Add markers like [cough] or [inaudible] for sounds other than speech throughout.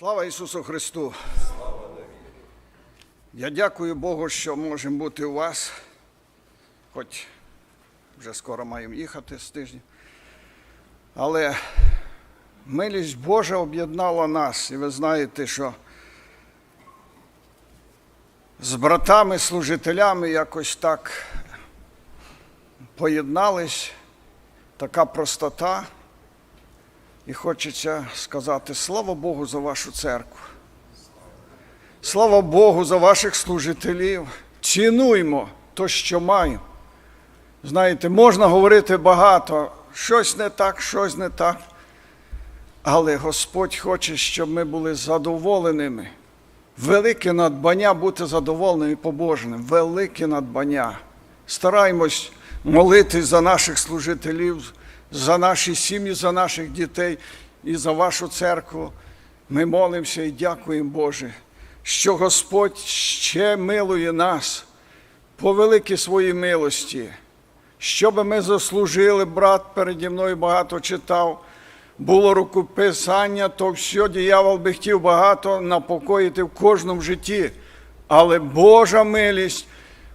Слава Ісусу Христу! Я дякую Богу, що можемо бути у вас, хоч вже скоро маємо їхати з тижня. Але милість Божа об'єднала нас, і ви знаєте, що з братами-служителями якось так поєднались, така простота. І хочеться сказати слава Богу за вашу церкву. Слава Богу за ваших служителів. Цінуймо то, що маємо. Знаєте, можна говорити багато, щось не так, щось не так. Але Господь хоче, щоб ми були задоволеними. Велике надбання бути задоволеними і побожним. Велике надбання. Стараймось молитись за наших служителів, за наші сім'ї, за наших дітей і за вашу церкву. Ми молимося і дякуємо, Боже, що Господь ще милує нас по великій своїй милості, щоб ми заслужили, брат переді мною багато читав. Було рукописання, то все діявол би хотів багато напокоїти в кожному житті. Але Божа милість,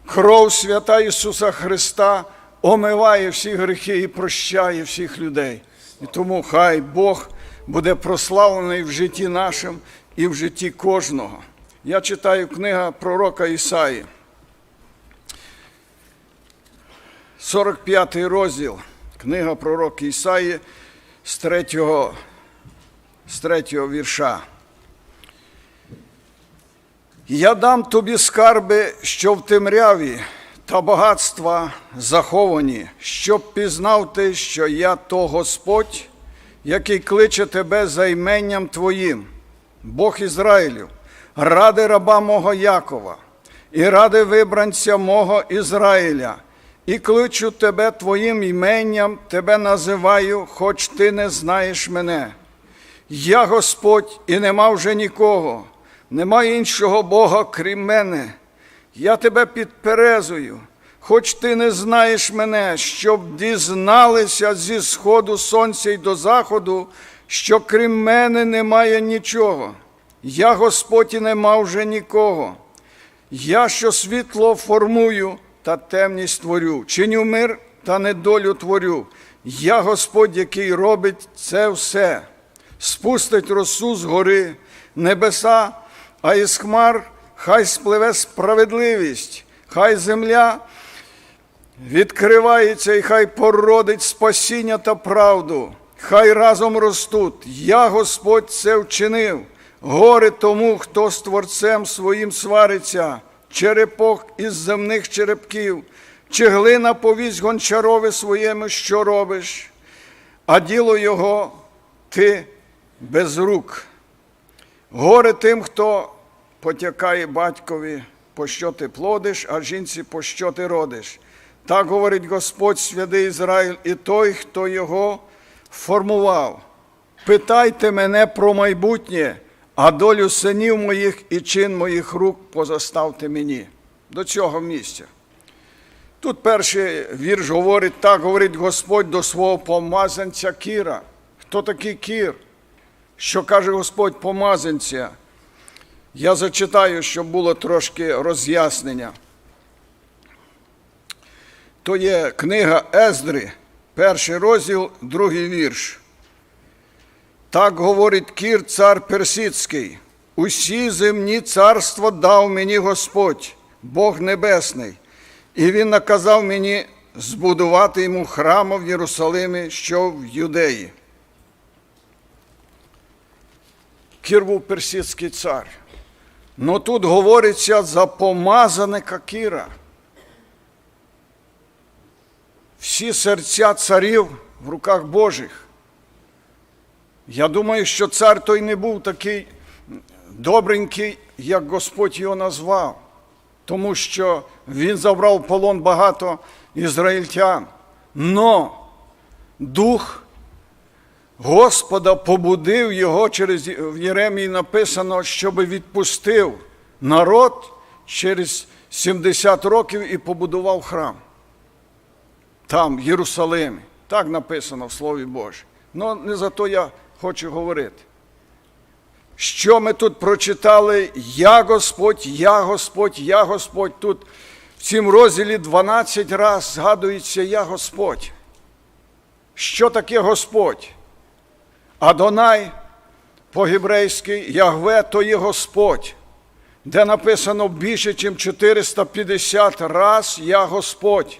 кров свята Ісуса Христа омиває всі гріхи і прощає всіх людей. І тому хай Бог буде прославлений в житті нашому і в житті кожного. Я читаю книга пророка Ісаї. 45 розділ, книга пророка Ісаї з третього, з третього вірша. Я дам тобі скарби, що в темряві, та багатства заховані, щоб пізнав ти, що я то Господь, який кличе тебе за іменням Твоїм, Бог Ізраїлів, ради раба мого Якова, і ради вибранця мого Ізраїля, і кличу тебе Твоїм іменням, тебе називаю, хоч ти не знаєш мене. Я Господь, і нема вже нікого, нема іншого Бога, крім мене. Я тебе підперезую, хоч ти не знаєш мене, щоб дізналися зі сходу сонця й до заходу, що крім мене немає нічого. Я Господь і нема вже нікого. Я, що світло формую та темність творю, чиню мир та недолю творю. Я Господь, який робить це все, спустить росу з гори, небеса, а із хмар хай спливе справедливість, хай земля відкривається і хай породить спасіння та правду, хай разом ростуть. Я, Господь, це вчинив. Горе тому, хто з творцем своїм свариться, черепок із земних черепків, чи глина повість гончарове своєму, що робиш, а діло його ти без рук. Горе тим, хто потякає батькові, по що ти плодиш, а жінці, по що ти родиш. Так говорить Господь святий Ізраїль і той, хто його формував. Питайте мене про майбутнє, а долю синів моїх і чин моїх рук позаставте мені. До цього місця. Тут перший вірш говорить, так говорить Господь до свого помазанця Кіра. Хто такий Кір? Що каже Господь помазанця? Я зачитаю, щоб було трошки роз'яснення. То є книга Ездри, перший розділ, другий вірш. Так говорить Кір, цар Персидський. Усі земні царства дав мені Господь, Бог Небесний, і Він наказав мені збудувати йому храм в Єрусалимі, що в Юдеї. Кір був персидський цар. Ну тут говориться за помазаника Кіра. Всі серця царів в руках Божих. Я думаю, що цар той не був такий добренький, як Господь його назвав, тому що він забрав в полон багато ізраїльтян. Но дух Господа побудив його через в Єремії написано, щоб відпустив народ через 70 років і побудував храм. Там, в Єрусалимі. Так написано в Слові Божому. Ну, не за то я хочу говорити. Що ми тут прочитали? Я Господь, я Господь, я Господь. Тут в цім розділі 12 раз згадується Я Господь. Що таке Господь? Адонай по-гібрейськи Ягве то є Господь, де написано більше, ніж 450 раз Я Господь.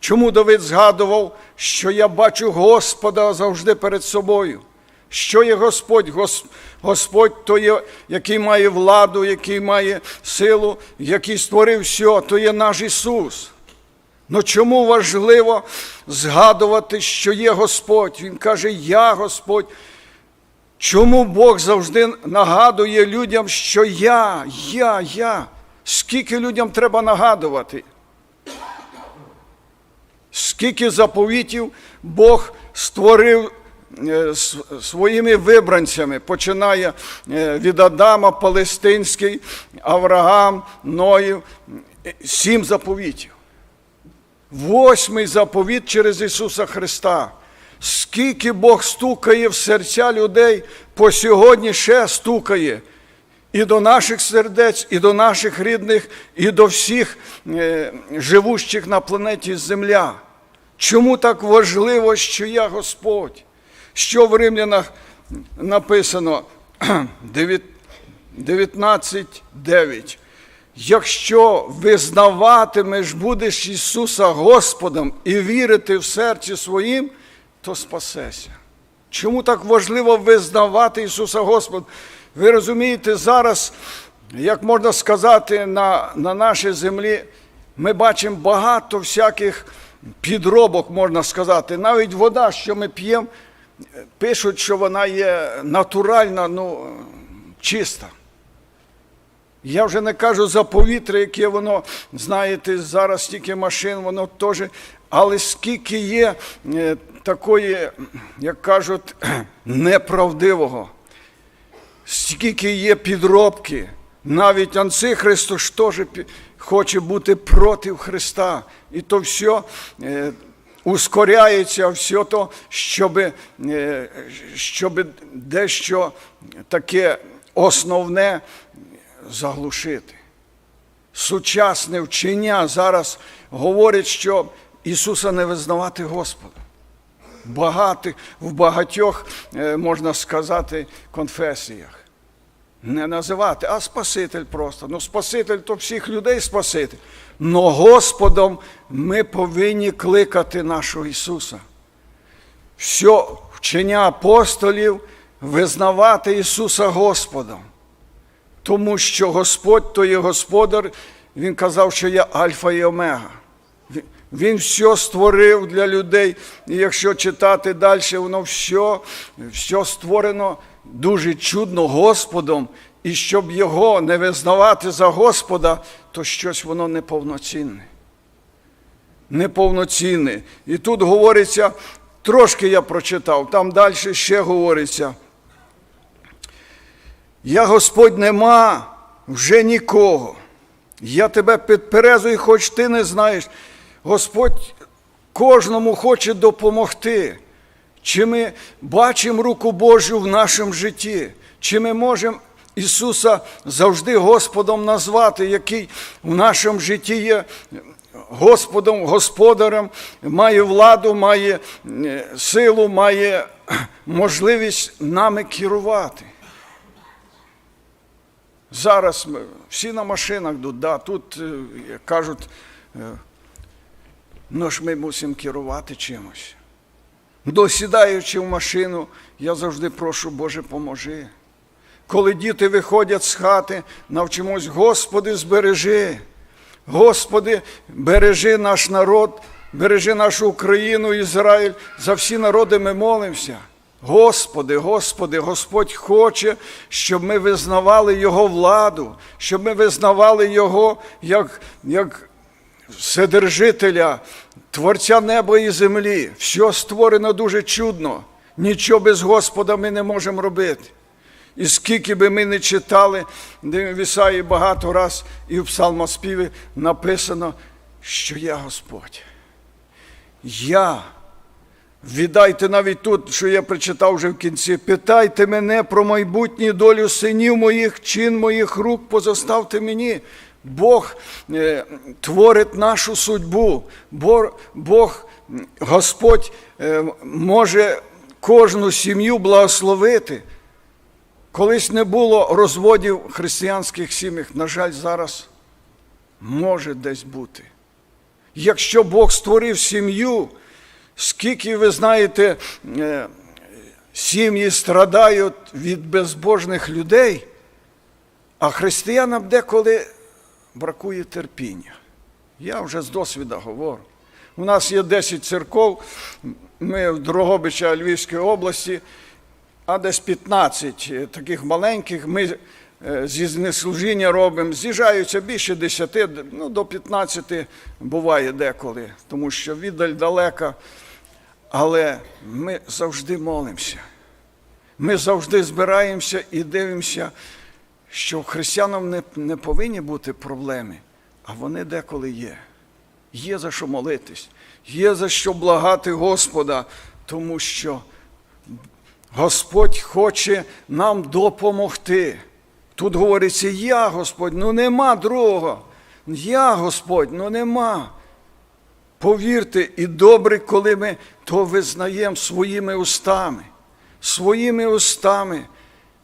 Чому Давид згадував, що я бачу Господа завжди перед собою? Що є Господь? Господь то є, який має владу, який має силу, який створив все, то є наш Ісус. Ну чому важливо згадувати, що є Господь? Він каже, Я Господь. Чому Бог завжди нагадує людям, що я, я, я? Скільки людям треба нагадувати? Скільки заповітів Бог створив е, своїми вибранцями, починає е, від Адама, Палестинський, Авраам, Ноїв, сім заповітів. Восьмий заповіт через Ісуса Христа. Скільки Бог стукає в серця людей, по сьогодні ще стукає. І до наших сердець, і до наших рідних, і до всіх е, живущих на планеті Земля. Чому так важливо, що я Господь? Що в Римлянах написано [clears throat] 19.9. Якщо визнаватимеш, будеш Ісуса Господом і вірити в серці своїм, то спасешся. Чому так важливо визнавати Ісуса Господа? Ви розумієте, зараз, як можна сказати, на, на нашій землі ми бачимо багато всяких підробок, можна сказати. Навіть вода, що ми п'ємо, пишуть, що вона є натуральна, ну, чиста. Я вже не кажу за повітря, яке воно, знаєте, зараз стільки машин, воно теж. Але скільки є е, такої, як кажуть, [clears throat] неправдивого, скільки є підробки, навіть Анцихристо ж теж хоче бути проти Христа. І то все ускоряється, все то, щоб, е, щоб дещо таке основне заглушити. Сучасне вчення зараз говорить, що Ісуса не визнавати Господа. Багатих, в багатьох, е, можна сказати, конфесіях. Не називати, а Спаситель просто. Ну, Спаситель то всіх людей Спаситель. Но Господом ми повинні кликати нашого Ісуса. Все вчення апостолів визнавати Ісуса Господом. Тому що Господь то є Господар, Він казав, що я Альфа і Омега. Він- все створив для людей. І якщо читати далі, воно все, все створено дуже чудно Господом. І щоб його не визнавати за Господа, то щось воно неповноцінне. Неповноцінне. І тут говориться, трошки я прочитав, там далі ще говориться. Я Господь нема вже нікого. Я тебе підперезую, хоч ти не знаєш. Господь кожному хоче допомогти. Чи ми бачимо руку Божу в нашому житті? Чи ми можемо Ісуса завжди Господом назвати, який в нашому житті є Господом, Господарем, має владу, має е, силу, має можливість нами керувати? Зараз всі на машинах йдуть, да, тут е, кажуть, е, ну ж ми мусимо керувати чимось. Досідаючи в машину, я завжди прошу, Боже, поможи. Коли діти виходять з хати, навчимось, Господи, збережи. Господи, бережи наш народ, бережи нашу Україну, Ізраїль. За всі народи ми молимося. Господи, Господи, Господь хоче, щоб ми визнавали Його владу, щоб ми визнавали Його як, як Вседержителя, Творця неба і землі. Все створено дуже чудно. Нічого без Господа ми не можемо робити. І скільки би ми не читали, де в Ісаї багато раз і в псалмоспіві написано, що я Господь. Я Віддайте навіть тут, що я прочитав вже в кінці. Питайте мене про майбутню долю синів моїх, чин моїх рук позоставте мені. Бог е, творить нашу судьбу. Бог, Бог Господь е, може кожну сім'ю благословити. Колись не було розводів християнських сім'ях, на жаль, зараз може десь бути. Якщо Бог створив сім'ю, скільки ви знаєте, е, сім'ї страдають від безбожних людей, а християнам деколи бракує терпіння. Я вже з досвіду говорю. У нас є 10 церков, ми в Дрогобича Львівської області, а десь 15 таких маленьких. Ми е, зі знеслужіння робимо, з'їжджаються більше 10, ну до 15 буває деколи, тому що віддаль далека. Але ми завжди молимося. Ми завжди збираємося і дивимося, що християнам не, не повинні бути проблеми, а вони деколи є. Є за що молитись, є за що благати Господа, тому що Господь хоче нам допомогти. Тут говориться, я Господь, ну нема другого. Я Господь, ну нема. Повірте, і добре, коли ми то визнаємо своїми устами. Своїми устами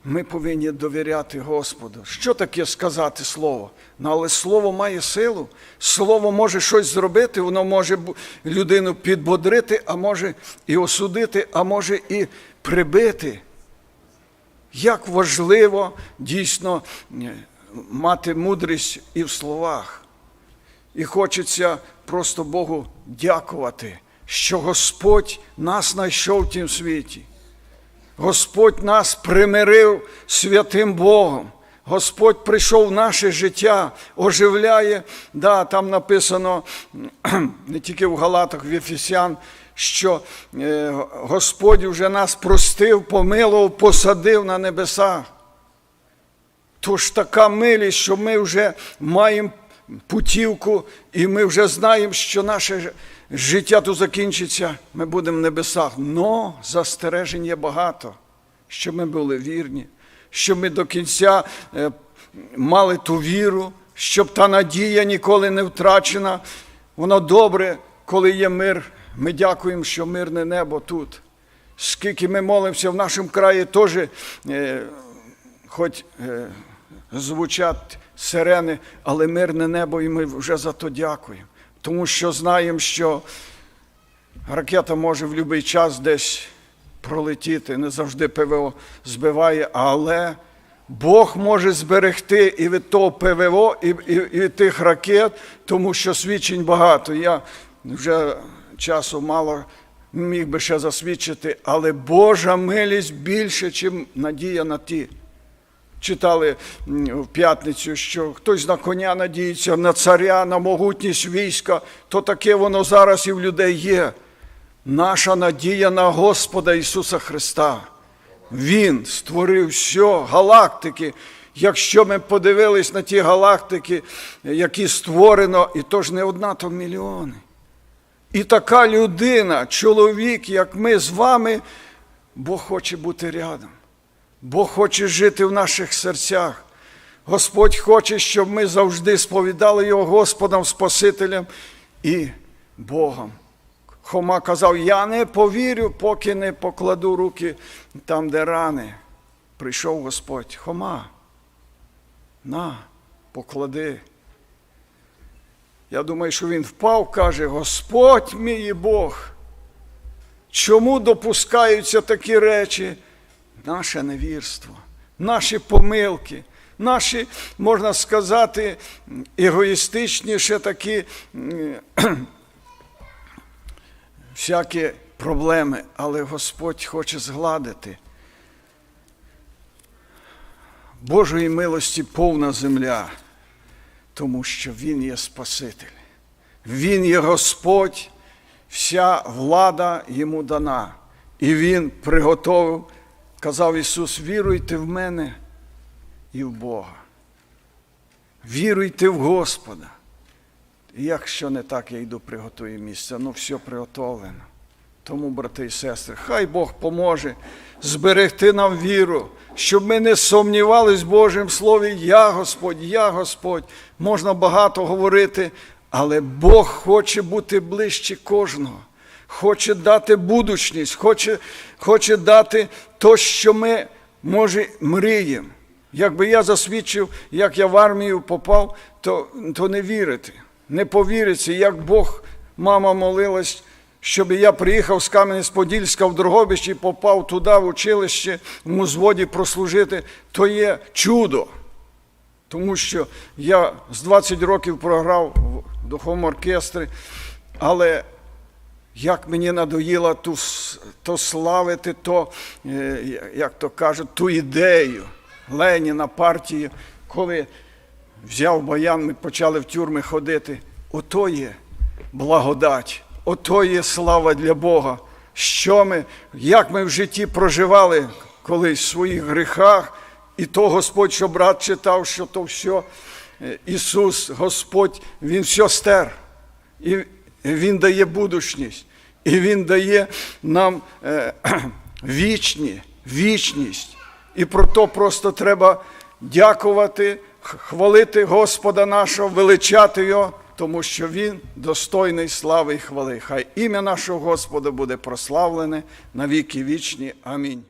ми повинні довіряти Господу. Що таке сказати Слово? Ну, але Слово має силу. Слово може щось зробити, воно може людину підбодрити, а може і осудити, а може і прибити. Як важливо дійсно мати мудрість і в словах. І хочеться просто Богу дякувати, що Господь нас знайшов в тім світі. Господь нас примирив святим Богом. Господь прийшов в наше життя, оживляє. Да, там написано [clears throat] не тільки в Галатах, в Ефесян, що е, Господь вже нас простив, помилував, посадив на небесах. Тож така милість, що ми вже маємо путівку, і ми вже знаємо, що наше життя тут закінчиться, ми будемо в небесах. Но застережень є багато, щоб ми були вірні, щоб ми до кінця е, мали ту віру, щоб та надія ніколи не втрачена. Воно добре, коли є мир. Ми дякуємо, що мирне небо тут. Скільки ми молимося в нашому краї, теж е, хоч е, звучать сирени, але мирне небо, і ми вже за то дякуємо. Тому що знаємо, що ракета може в будь-який час десь пролетіти, не завжди ПВО збиває, але Бог може зберегти і від того ПВО, і, і, і від тих ракет, тому що свідчень багато. Я вже часу мало міг би ще засвідчити, але Божа милість більше, ніж надія на ті. Читали в п'ятницю, що хтось на коня надіється, на царя, на могутність війська, то таке воно зараз і в людей є. Наша надія на Господа Ісуса Христа. Він створив все, галактики. Якщо ми подивились на ті галактики, які створено, і то ж не одна, то мільйони. І така людина, чоловік, як ми з вами, Бог хоче бути рядом. Бог хоче жити в наших серцях. Господь хоче, щоб ми завжди сповідали Його Господом, Спасителем і Богом. Хома казав: Я не повірю, поки не покладу руки там, де рани. Прийшов Господь. Хома, на, поклади. Я думаю, що він впав, каже: Господь мій Бог. Чому допускаються такі речі? Наше невірство, наші помилки, наші, можна сказати, егоїстичні ще такі всякі проблеми, але Господь хоче згладити. Божої милості повна земля, тому що Він є Спаситель. Він є Господь, вся влада йому дана. І Він приготовив, казав Ісус, віруйте в мене і в Бога. Віруйте в Господа. І якщо не так, я йду приготую місце. Ну, все приготовлено. Тому, брати і сестри, хай Бог поможе зберегти нам віру, щоб ми не сумнівались в Божому Слові. Я Господь, я Господь. Можна багато говорити, але Бог хоче бути ближче кожного. Хоче дати будучність, хоче, хоче дати то, що ми, може, мріємо. Якби я засвідчив, як я в армію попав, то, то не вірити, не повіриться, як Бог, мама молилась, щоб я приїхав з Кам'янець-Подільська в Дрогобич і попав туди, в училище, в музводі прослужити, то є чудо. Тому що я з 20 років програв в духовому оркестрі, але як мені надоїло ту, то славити, то, е, як то кажуть, ту ідею Леніна, партії, коли взяв баян, ми почали в тюрми ходити. Ото є благодать, ото є слава для Бога. Що ми, як ми в житті проживали колись в своїх гріхах, і то Господь, що брат читав, що то все, е, Ісус, Господь, Він все стер. І Він дає будучність, і Він дає нам е, [clears throat] вічні, вічність. І про то просто треба дякувати, хвалити Господа нашого, величати Його, тому що Він достойний слави і хвали. Хай ім'я нашого Господа буде прославлене на віки вічні. Амінь.